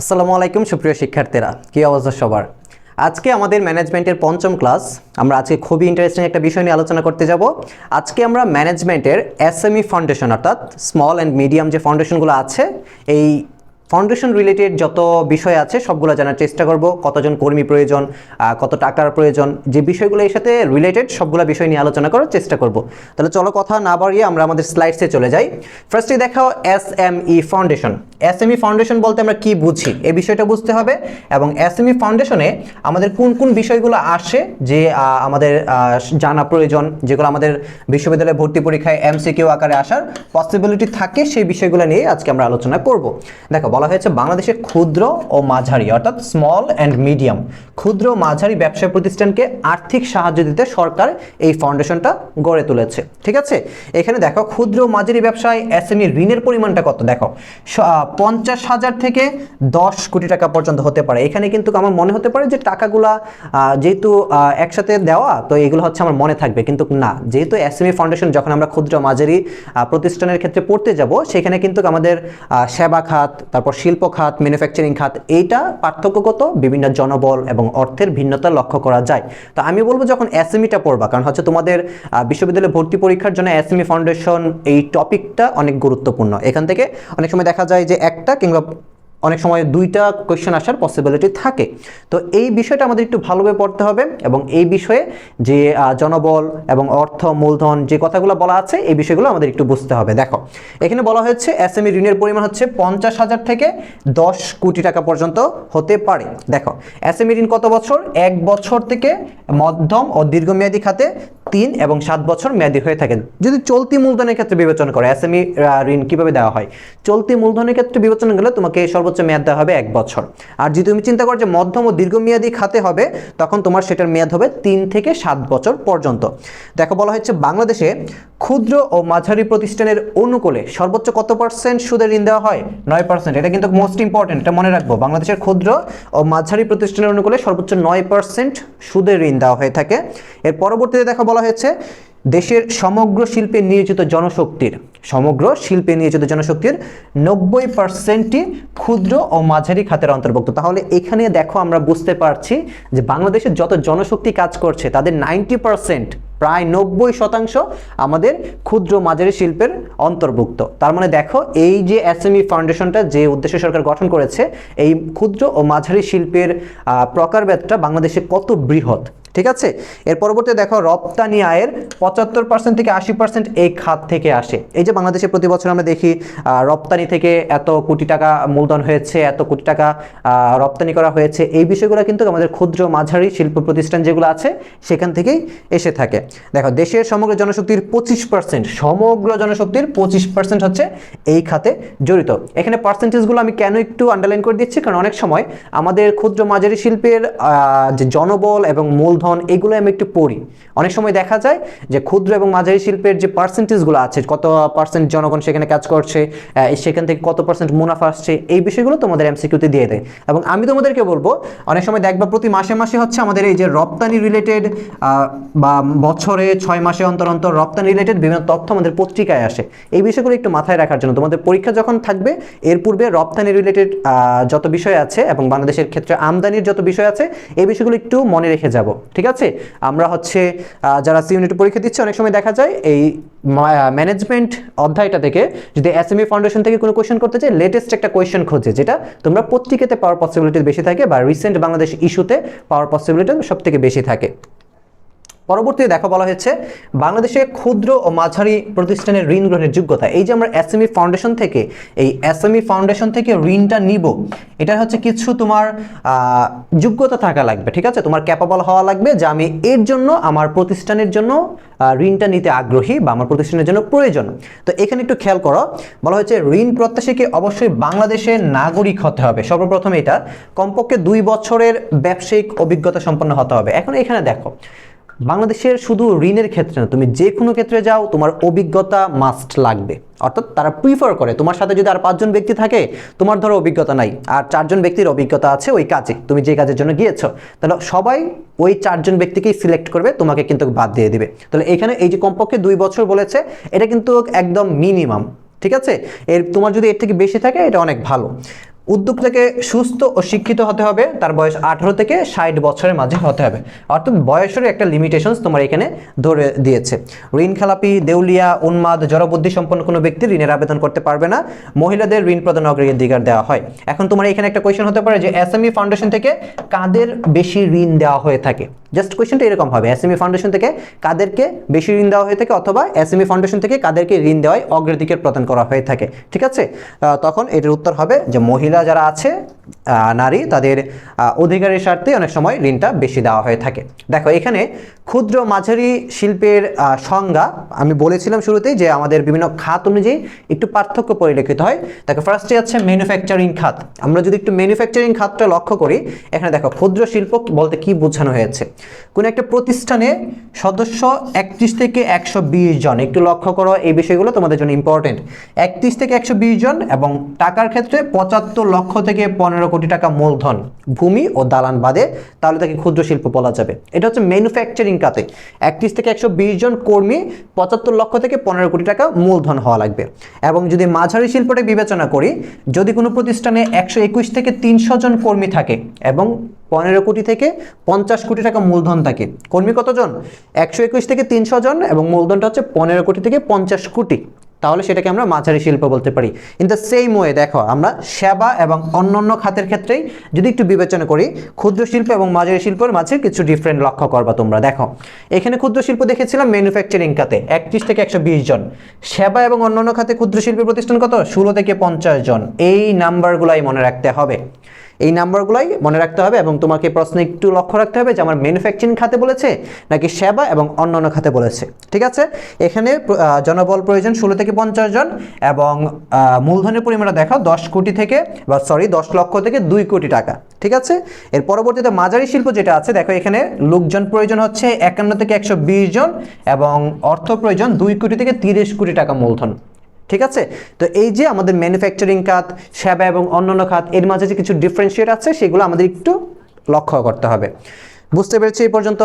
আসসালামু আলাইকুম, সুপ্রিয় শিক্ষার্থীরা। কি অবস্থা সবার? আজকে আমাদের ম্যানেজমেন্টের পঞ্চম ক্লাস আমরা আজকে খুবই ইন্টারেস্টিং একটা বিষয় নিয়ে আলোচনা করতে যাব। আজকে আমরা ম্যানেজমেন্টের এসএমই ফাউন্ডেশন অর্থাৎ স্মল অ্যান্ড মিডিয়াম যে ফাউন্ডেশনগুলো আছে, এই ফাউন্ডেশন রিলেটেড যত বিষয় আছে, সবগুলো জানার চেষ্টা করব। কতজন কর্মী প্রয়োজন কত টাকার প্রয়োজন, যে বিষয়গুলো এর সাথে রিলেটেড সবগুলো বিষয় নিয়ে আলোচনা করার চেষ্টা করব। তাহলে চলো কথা না বাড়িয়ে আমরা আমাদের স্লাইডসে চলে যাই। ফার্স্টে দেখাও S M E foundation S M E foundation বলতে আমরা কি বুঝি? এই বিষয়টা বুঝতে হবে। এবং এস এম ই ফাউন্ডেশনে আমাদের কোন কোন বিষয়গুলো আসে যে আমাদের জানা প্রয়োজন, যেগুলো আমাদের বিশ্ববিদ্যালয়ে ভর্তি পরীক্ষায় এমসিকিউ আকারে আসার পসিবিলিটি থাকে, সেই বিষয়গুলো নিয়ে আজকে আমরা আলোচনা করব। দেখো বলা হয়েছে বাংলাদেশের ক্ষুদ্র ও মাঝারি, অর্থাৎ স্মল অ্যান্ড মিডিয়াম ক্ষুদ্র মাঝারি ব্যবসা প্রতিষ্ঠানকে আর্থিক সাহায্য দিতে সরকার এই ফাউন্ডেশনটা গড়ে তুলেছে। ঠিক আছে? এখানে দেখো, ক্ষুদ্র মাঝারি ব্যবসায় এসএমই ঋণের পরিমাণটা কত? দেখো পঞ্চাশ হাজার থেকে দশ কোটি টাকা পর্যন্ত হতে পারে। এখানে কিন্তু আমার মনে হতে পারে যে টাকাগুলা যেহেতু একসাথে দেওয়া, তো এগুলো হচ্ছে আমার মনে থাকবে। কিন্তু না, যেহেতু এসএমই ফাউন্ডেশন যখন আমরা ক্ষুদ্র মাঝারি প্রতিষ্ঠানের ক্ষেত্রে পড়তে যাব, সেখানে কিন্তু আমাদের সেবা খাত, তারপর শিল্প খাত ম্যানুফ্যাকচারিং খাত, এইটা পার্থক্যগত বিভিন্ন জনবল এবং অর্থের ভিন্নতা লক্ষ্য করা যায়। তো আমি বলব যখন এসএমইটা পড়বা, কারণ হচ্ছে তোমাদের বিশ্ববিদ্যালয়ে ভর্তি পরীক্ষার জন্য এসএমই ফাউন্ডেশন এই টপিকটা অনেক গুরুত্বপূর্ণ। এখান থেকে অনেক সময় দেখা যায় যে একটা কিংবা অনেক সময় দুইটা কোয়েশ্চেন আসার পসিবিলিটি থাকে। তো এই বিষয়টা আমাদের একটু ভালোভাবে পড়তে হবে এবং এই বিষয়ে যে জনবল এবং অর্থ, মূলধন যে কথাগুলো বলা আছে, এই বিষয়গুলো আমাদের একটু বুঝতে হবে। দেখো, এখানে বলা হয়েছে এসএমই ঋণের পরিমাণ হচ্ছে পঞ্চাশ হাজার থেকে দশ কোটি টাকা পর্যন্ত হতে পারে। দেখো এসএমই ঋণ কত বছর? এক বছর থেকে মধ্যম ও দীর্ঘমেয়াদী খাতে তিন এবং সাত বছর মেয়াদী হয়ে থাকে যদি চলতি মূলধনের ক্ষেত্রে বিবেচনা করে এসএমই ঋণ কীভাবে দেওয়া হয়? চলতি মূলধনের ক্ষেত্রে বিবেচনা গেলে তোমাকে সর্বোচ্চ মেয়াদ দেওয়া হবে এক বছর। আর যদি তুমি চিন্তা করো যে মধ্যম ও দীর্ঘমেয়াদী খাতে হবে, তখন তোমার সেটার মেয়াদ হবে তিন থেকে সাত বছর পর্যন্ত। দেখো, বলা হচ্ছে বাংলাদেশে ক্ষুদ্র ও মাঝারি প্রতিষ্ঠানের অনুকূলে সর্বোচ্চ কত পার্সেন্ট সুদের ঋণ দেওয়া হয়? নয় পার্সেন্ট এটা কিন্তু মোস্ট ইম্পর্টেন্ট এটা মনে রাখব। বাংলাদেশের ক্ষুদ্র ও মাঝারি প্রতিষ্ঠানের অনুকূলে সর্বোচ্চ নয় পার্সেন্ট সুদের ঋণ দেওয়া হয়ে থাকে। এর পরবর্তীতে দেখা, বলা হয়েছে দেশের সমগ্র শিল্পে নিয়োজিত জনশক্তির, সমগ্র শিল্পে নিয়োজিত জনশক্তির নব্বই পার্সেন্টই ক্ষুদ্র ও মাঝারি খাতের অন্তর্ভুক্ত। তাহলে এখানে দেখো আমরা বুঝতে পারছি যে বাংলাদেশের যত জনশক্তি কাজ করছে, তাদের নাইনটি পার্সেন্ট প্রায় নব্বই শতাংশ আমাদের ক্ষুদ্র মাঝারি শিল্পের অন্তর্ভুক্ত। তার মানে দেখো, এই যে এসএমই ফাউন্ডেশনটা যে উদ্দেশ্যে সরকার গঠন করেছে, এই ক্ষুদ্র ও মাঝারি শিল্পের প্রকারভেদটা বাংলাদেশে কত বৃহৎ। ঠিক আছে? এর পরবর্তী দেখো, রপ্তানি আয়ের পঁচাত্তর পার্সেন্ট থেকে আশি পার্সেন্ট এই খাত থেকে আসে। এই যে বাংলাদেশে প্রতি বছর আমরা দেখি রপ্তানি থেকে এত কোটি টাকা মূলধন হয়েছে, এত কোটি টাকা রপ্তানি করা হয়েছে। এই বিষয়গুলো কিন্তু আমাদের ক্ষুদ্র মাঝারি শিল্প প্রতিষ্ঠান যেগুলো আছে, সেখান থেকেই এসে থাকে। দেখো, দেশের সমগ্র জনশক্তির পঁচিশ পার্সেন্ট সমগ্র জনশক্তির পঁচিশ পার্সেন্ট হচ্ছে এই খাতে জড়িত। এখানে পার্সেন্টেজগুলো আমি কেন একটু আন্ডারলাইন করে দিচ্ছি? কারণ অনেক সময় আমাদের ক্ষুদ্র মাঝারি শিল্পের যে জনবল এবং মূলধন এগুলো আমি একটু পড়ি। অনেক সময় দেখা যায় যে ক্ষুদ্র এবং মাঝারি শিল্পের যে পার্সেন্টেজগুলো আছে, কত পার্সেন্ট জনগণ সেখানে কাজ করছে সেখান থেকে কত পার্সেন্ট মুনাফা আসছে, এই বিষয়গুলো তোমাদের এমসিকিউতে দিয়ে দেয়। এবং আমি তোমাদেরকে বলব, অনেক সময় দেখবা প্রতি মাসে মাসে হচ্ছে আমাদের এই যে রপ্তানি রিলেটেড বা বছরে ছয় মাসে অন্তর অন্তর রপ্তানি রিলেটেড বিভিন্ন তথ্য আমাদের পত্রিকায় আসে। এই বিষয়গুলো একটু মাথায় রাখার জন্য তোমাদের পরীক্ষা যখন থাকবে, এর পূর্বে রপ্তানি রিলেটেড যত বিষয় আছে এবং বাংলাদেশের ক্ষেত্রে আমদানির যত বিষয় আছে, এই বিষয়গুলো একটু মনে রেখে যাব। ঠিক আছে? আমরা হচ্ছে যারা সি ইউনিট পরীক্ষা দিচ্ছে, অনেক সময় দেখা যায় এই ম্যানেজমেন্ট অধ্যায়টা থেকে যদি এস এসএমই ফাউন্ডেশন থেকে কোনো কোয়েশন করতে চাই লেটেস্ট একটা কোয়েশন খোঁজে, যেটা তোমরা পত্রিকাতে পাওয়ার পসিবিলিটি বেশি থাকে বা রিসেন্ট বাংলাদেশ ইস্যুতে পাওয়ার পসিবিলিটি সব থেকে বেশি থাকে। পরবর্তীতে দেখা বলা হয়েছে, বাংলাদেশে ক্ষুদ্র ও মাঝারি প্রতিষ্ঠানের ঋণ গ্রহণের যোগ্যতা। এই যে আমরা এসএমই ফাউন্ডেশন থেকে, এই এসএমই ফাউন্ডেশন থেকে ঋণটা নিব এটা হচ্ছে কিছু তোমার যোগ্যতা থাকা লাগবে, ঠিক আছে? তোমার ক্যাপাবল হওয়া লাগবে যে আমি এর জন্য, আমার প্রতিষ্ঠানের জন্য ঋণটা নিতে আগ্রহী বা আমার প্রতিষ্ঠানের জন্য প্রয়োজন। তো এখানে একটু খেয়াল করো, বলা হয়েছে ঋণ প্রত্যাশীকে অবশ্যই বাংলাদেশের নাগরিক হতে হবে। সর্বপ্রথম এটা, কমপক্ষে দুই বছরের ব্যবসায়িক অভিজ্ঞতা সম্পন্ন হতে হবে। এখন এখানে দেখো বাংলাদেশের শুধু ঋণের ক্ষেত্রে না, তুমি যে কোনো ক্ষেত্রে যাও, তোমার অভিজ্ঞতা মাস্ট লাগবে। অর্থাৎ তারা প্রিফার করে। তোমার সাথে যদি আর পাঁচজন ব্যক্তি থাকে, তোমার ধরো অভিজ্ঞতা নাই। আর চারজন ব্যক্তির অভিজ্ঞতা আছে, ওই কাজে। তুমি যে কাজের জন্য গিয়েছো, তাহলে সবাই ওই চারজন ব্যক্তিকেই সিলেক্ট করবে, তোমাকে কিন্তু বাদ দিয়ে দিবে। তাহলে এখানে এই যে কমপক্ষে দুই বছর বলেছে, এটা কিন্তু একদম মিনিমাম ঠিক আছে? এর তোমার যদি এর থেকে বেশি থাকে, এটা অনেক ভালো। উদ্যোক্তাকে সুস্থ ও শিক্ষিত হতে হবে, তার বয়স আঠারো থেকে ষাট বছরের মাঝে হতে হবে। অর্থাৎ বয়সের একটা লিমিটেশনস তোমার এখানে ধরে দিয়েছে। ঋণ খেলাপি, দেউলিয়া, উন্মাদ, জড়বুদ্ধি সম্পন্ন কোনো ব্যক্তি ঋণের আবেদন করতে পারবে না। মহিলাদের ঋণ প্রদান অগ্রাধিকার দেওয়া হয়। এখন তোমার এখানে একটা কোয়েশ্চেন হতে পারে যে এসএমই ফাউন্ডেশন থেকে কাদের বেশি ঋণ দেওয়া হয়ে থাকে? জাস্ট কোয়েশ্চেনটা এরকম হবে। এসএমই ফাউন্ডেশন থেকে কাদেরকে বেশি ঋণ দেওয়া হয়ে থাকে অথবা এসএমই ফাউন্ডেশন থেকে কাদেরকে ঋণ দেওয়ায় অগ্রাধিকার প্রদান করা হয়ে থাকে। ঠিক আছে? তখন এটার উত্তর হবে যে মহিলা যারা আছে নারী, তাদের অধিকারের স্বার্থে অনেক সময় ঋণটা বেশি দেওয়া হয়ে থাকে। দেখো, এখানে ক্ষুদ্র মাঝারি শিল্পের সংজ্ঞা আমি বলেছিলাম শুরুতেই যে আমাদের বিভিন্ন খাত অনুযায়ী একটু পার্থক্য পরিলক্ষিত হয়। দেখো ফার্স্টে আছে ম্যানুফ্যাকচারিং খাত। আমরা যদি একটু ম্যানুফ্যাকচারিং খাতটা লক্ষ্য করি, এখানে দেখো, ক্ষুদ্র শিল্প বলতে কি বোঝানো হয়েছে? কোনো একটা প্রতিষ্ঠানে সদস্য একত্রিশ থেকে একশো বিশ জন। একটু লক্ষ্য করো এই বিষয়গুলো, তোমাদের জন্য ইম্পর্টেন্ট একত্রিশ থেকে একশো বিশ জন এবং টাকার ক্ষেত্রে পঁচাত্তর লক্ষ থেকে পনেরো কোটি টাকা মূলধন। ভূমি ও দালান বাদে তাহলে তাকে ক্ষুদ্র শিল্প বলা যাবে। এটা হচ্ছে ম্যানুফ্যাকচারিং খাতে একত্রিশ থেকে একশো বিশ জন কর্মী পঁচাত্তর লক্ষ থেকে পনেরো কোটি টাকা মূলধন হওয়া লাগবে। এবং যদি মাঝারি শিল্পটা বিবেচনা করি, যদি কোনো প্রতিষ্ঠানে একশো একুশ থেকে তিনশো জন কর্মী থাকে এবং পনেরো কোটি থেকে পঞ্চাশ কোটি টাকা মূলধন থাকে, কর্মী কতজন? একশো একুশ থেকে তিনশো জন এবং মূলধনটা হচ্ছে পনেরো কোটি থেকে পঞ্চাশ কোটি। তাহলে সেটাকে আমরা মাঝারি শিল্প বলতে পারি। ইন দ্য সেম ওয়ে দেখো, আমরা সেবা এবং অন্যান্য খাতের ক্ষেত্রেই যদি একটু বিবেচনা করি, ক্ষুদ্র শিল্প এবং মাঝারি শিল্পের মাঝে কিছু ডিফারেন্ট লক্ষ্য করবা তোমরা। দেখো, এখানে ক্ষুদ্র শিল্প দেখেছিলাম ম্যানুফ্যাকচারিং খাতে একত্রিশ থেকে একশো বিশ জন। সেবা এবং অন্যান্য খাতে ক্ষুদ্র শিল্পের প্রতিষ্ঠান কত? ষোলো থেকে পঞ্চাশ জন। এই নাম্বারগুলাই মনে রাখতে হবে। এই নাম্বারগুলোই মনে রাখতে হবে এবং তোমাকে প্রশ্নে একটু লক্ষ্য রাখতে হবে যে আমার ম্যানুফ্যাকচারিং খাতে বলেছে নাকি সেবা এবং অন্যান্য খাতে বলেছে, ঠিক আছে? এখানে জনবল প্রয়োজন ষোলো থেকে পঞ্চাশ জন এবং মূলধনের পরিমাণটা দেখো দশ কোটি থেকে বা সরি দশ লক্ষ থেকে দুই কোটি টাকা, ঠিক আছে? এর পরবর্তীতে মাঝারি শিল্প যেটা আছে, দেখো এখানে লোকজন প্রয়োজন হচ্ছে একান্ন থেকে একশো বিশ জন এবং অর্থ প্রয়োজন দুই কোটি থেকে তিরিশ কোটি টাকা মূলধন ঠিক আছে? তো এই যে আমাদের ম্যানুফ্যাকচারিং খাত, সেবা এবং অন্যান্য খাত, এর মাঝে যে কিছু ডিফারেন্সিয়েট আছে, সেগুলো আমাদের একটু লক্ষ্য করতে হবে। বুঝতে পেরেছি এই পর্যন্ত?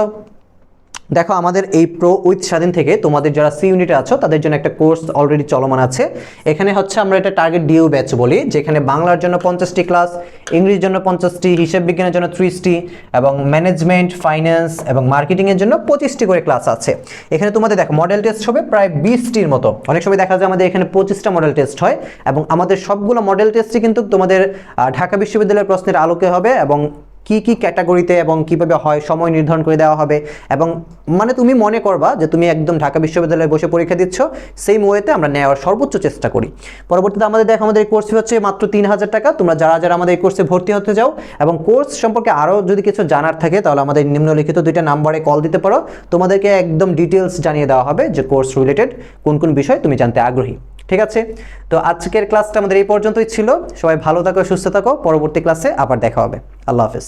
দেখো, আমাদের এই প্রো উইথ স্বাধীন থেকে তোমাদের যারা সি ইউনিটে আছো, তাদের জন্য একটা কোর্স অলরেডি চলমান আছে। এখানে হচ্ছে আমরা এটা টার্গেট ডিউ ব্যাচ বলি, যেখানে বাংলার জন্য পঞ্চাশটি ক্লাস ইংরেজির জন্য পঞ্চাশটি, হিসাব বিজ্ঞানের জন্য ত্রিশটি, এবং ম্যানেজমেন্ট ফাইন্যান্স এবং মার্কেটিংয়ের জন্য পঁচিশটি করে ক্লাস আছে। এখানে তোমাদের দেখো মডেল টেস্ট হবে প্রায় বিশটির মতো। অনেক সময় দেখা যায় আমাদের এখানে পঁচিশটা মডেল টেস্ট হয়, এবং আমাদের সবগুলো মডেল টেস্টই কিন্তু তোমাদের ঢাকা বিশ্ববিদ্যালয়ের প্রশ্নের আলোকে হবে, এবং কি কি ক্যাটাগরিতে এবং কীভাবে হয়, সময় নির্ধারণ করে দেওয়া হবে এবং মানে তুমি মনে করবা যে তুমি একদম ঢাকা বিশ্ববিদ্যালয়ে বসে পরীক্ষা দিচ্ছ সেই ওয়েতে আমরা নেওয়ার সর্বোচ্চ চেষ্টা করি। পরবর্তীতে আমাদের দেখো, আমাদের এই কোর্স ফি হচ্ছে মাত্র তিন হাজার টাকা, তোমরা যারা যারা আমাদের এই কোর্সে ভর্তি হতে যাও এবং কোর্স সম্পর্কে আরও যদি কিছু জানার থাকে, তাহলে আমাদের নিম্নলিখিত দুইটা নাম্বারে কল দিতে পারো। তোমাদেরকে একদম ডিটেলস জানিয়ে দেওয়া হবে যে কোর্স রিলেটেড কোন কোন বিষয় তুমি জানতে আগ্রহী। ঠিক আছে? তো আজকের ক্লাসটা আমাদের এই পর্যন্তই ছিল। সবাই ভালো থাকো, সুস্থ থাকো। পরবর্তী ক্লাসে আবার দেখা হবে। আল্লাহ হাফেজ।